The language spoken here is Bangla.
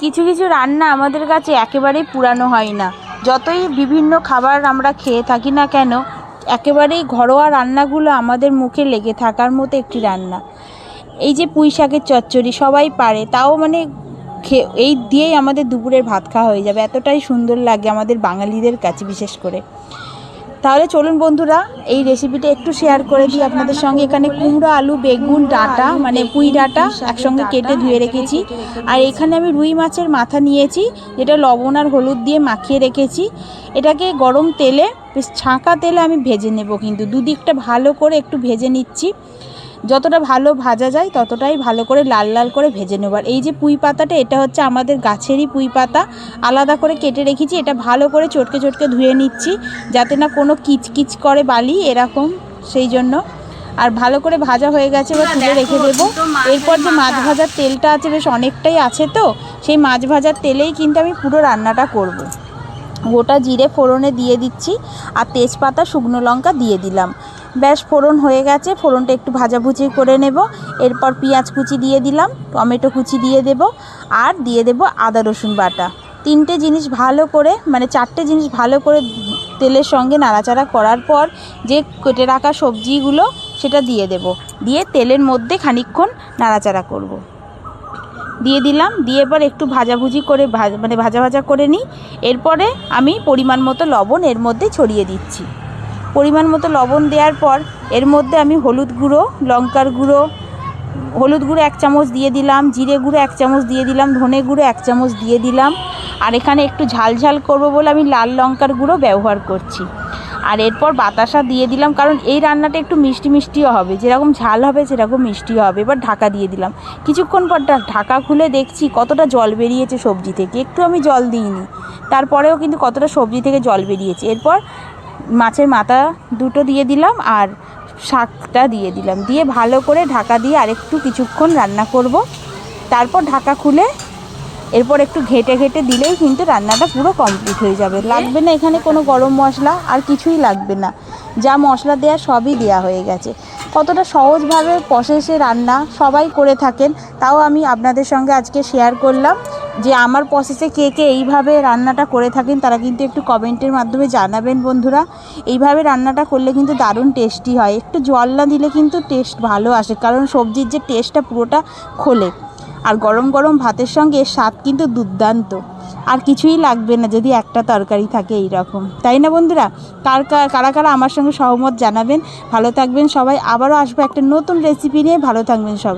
কিছু কিছু রান্না আমাদের কাছে একেবারেই পুরানো হয় না। যতই বিভিন্ন খাবার আমরা খেয়ে থাকি না কেন, একেবারেই ঘরোয়া রান্নাগুলো আমাদের মুখে লেগে থাকার মতো একটি রান্না। এই যে পুঁই শাকের চচ্চড়ি সবাই পারে, তাও মানে খেয়ে এই দিয়েই আমাদের দুপুরের ভাত খাওয়া হয়ে যাবে। এতটাই সুন্দর লাগে আমাদের বাঙালিদের কাছে বিশেষ করে। তাহলে চলুন বন্ধুরা, এই রেসিপিটা একটু শেয়ার করে দিই আপনাদের সঙ্গে। এখানে কুমড়ো, আলু, বেগুন, ডাটা মানে পুঁই ডাটা একসঙ্গে কেটে ধুয়ে রেখেছি। আর এখানে আমি রুই মাছের মাথা নিয়েছি, যেটা লবণ আর হলুদ দিয়ে মাখিয়ে রেখেছি। এটাকে গরম তেলে, বেশ ছাঁকা তেলে আমি ভেজে নেব কিন্তু। দুদিকটা ভালো করে একটু ভেজে নিচ্ছি। যতটা ভালো ভাজা যায় ততটাই ভালো করে লাল লাল করে ভেজে নেব। আর এই যে পুঁই পাতাটা এটা হচ্ছে আমাদের গাছেরই পুঁই পাতা। আলাদা করে কেটে রেখেছি এটা ভালো করে চটকে চটকে ধুয়ে নিচ্ছি যাতে না কোনো কিচকিচ করে বালি এরকম সেই জন্য। আর ভালো করে ভাজা হয়ে গেছে এবার তুলে রেখে দেবো। এরপর যে মাছ ভাজার তেলটা আছে বেশ অনেকটাই আছে তো সেই মাছ ভাজার তেলেই কিন্তু আমি পুরো রান্নাটা করব। গোটা জিরে ফোড়নে দিয়ে দিচ্ছি আর তেজপাতা, শুকনো লঙ্কা দিয়ে দিলাম। ব্যাস, ফোড়ন হয়ে গেছে। ফোড়নটা একটু ভাজাভুজি করে নেব। এরপর পেঁয়াজ কুচি দিয়ে দিলাম, টমেটো কুচি দিয়ে দেব আর দিয়ে দেব আদা, রসুন বাটা। তিনটে জিনিস ভালো করে মানে চারটে জিনিস ভালো করে তেলের সঙ্গে নাড়াচাড়া করার পর যে কেটে রাখা সবজিগুলো, সেটা দিয়ে দেব। দিয়ে তেলের মধ্যে খানিকক্ষণ নাড়াচাড়া করব। দিয়ে দিলাম, দিয়ে এবার একটু ভাজাভুজি করে ভাজ- মানে ভাজা ভাজা করে নিই। এরপরে আমি পরিমাণ মতো লবণ এর মধ্যে ছড়িয়ে দিচ্ছি। পরিমাণ মতো লবণ দেওয়ার পর এর মধ্যে আমি হলুদ গুঁড়ো, লঙ্কার গুঁড়ো, হলুদ গুঁড়ো এক চামচ দিয়ে দিলাম, জিরে গুঁড়ো এক চামচ দিয়ে দিলাম, ধনে গুঁড়ো এক চামচ দিয়ে দিলাম। আর এখানে একটু ঝাল ঝাল করব বলে আমি লাল লঙ্কার গুঁড়ো ব্যবহার করছি। আর এরপর বাতাসা দিয়ে দিলাম, কারণ এই রান্নাটা একটু মিষ্টি মিষ্টিও হবে। যেরকম ঝাল হবে, সেরকম মিষ্টিও হবে। এবার ঢাকা দিয়ে দিলাম। কিছুক্ষণ পর ঢাকা খুলে দেখছি কতটা জল বেরিয়েছে সবজি থেকে। একটু আমি জল দিইনি। তারপরেও কিন্তু কতটা সবজি থেকে জল বেরিয়েছে। এরপর মাছের মাথা দুটো দিয়ে দিলাম আর শাকটা দিয়ে দিলাম। দিয়ে ভালো করে ঢাকা দিয়ে আরেকটু কিছুক্ষণ রান্না করব। তারপর ঢাকা খুলে এরপর একটু ঘেটে ঘেটে দিলেই কিন্তু রান্নাটা পুরো কমপ্লিট হয়ে যাবে। লাগবে না এখানে কোনো গরম মশলা আর কিছুই লাগবে না। যা মশলা দেওয়া সবই দেওয়া হয়ে গেছে। কতটা সহজভাবে প্রসেসে রান্না সবাই করে থাকেন তাও আমি আপনাদের সঙ্গে আজকে শেয়ার করলাম যে আমার প্রসেসে কে কে এইভাবে রান্নাটা করে থাকেন তারা কিন্তু একটু কমেন্টের মাধ্যমে জানাবেন বন্ধুরা। এইভাবে রান্নাটা করলে কিন্তু দারুণ টেস্টি হয়। একটু জল না দিলে কিন্তু টেস্ট ভালো আসে কারণ সবজির যে টেস্টটা পুরোটা খোলে। আর গরম গরম ভাতের সঙ্গে স্বাদ কিন্তু দুর্দান্ত। আর কিছুই লাগবে না যদি একটা তরকারি থাকে এই রকম তাই না বন্ধুরা? কার কার- কারা আমার সঙ্গে সহমত জানাবেন। ভালো থাকবেন সবাই। আবারও আসব একটা নতুন রেসিপি নিয়ে। ভালো থাকবেন সবাই।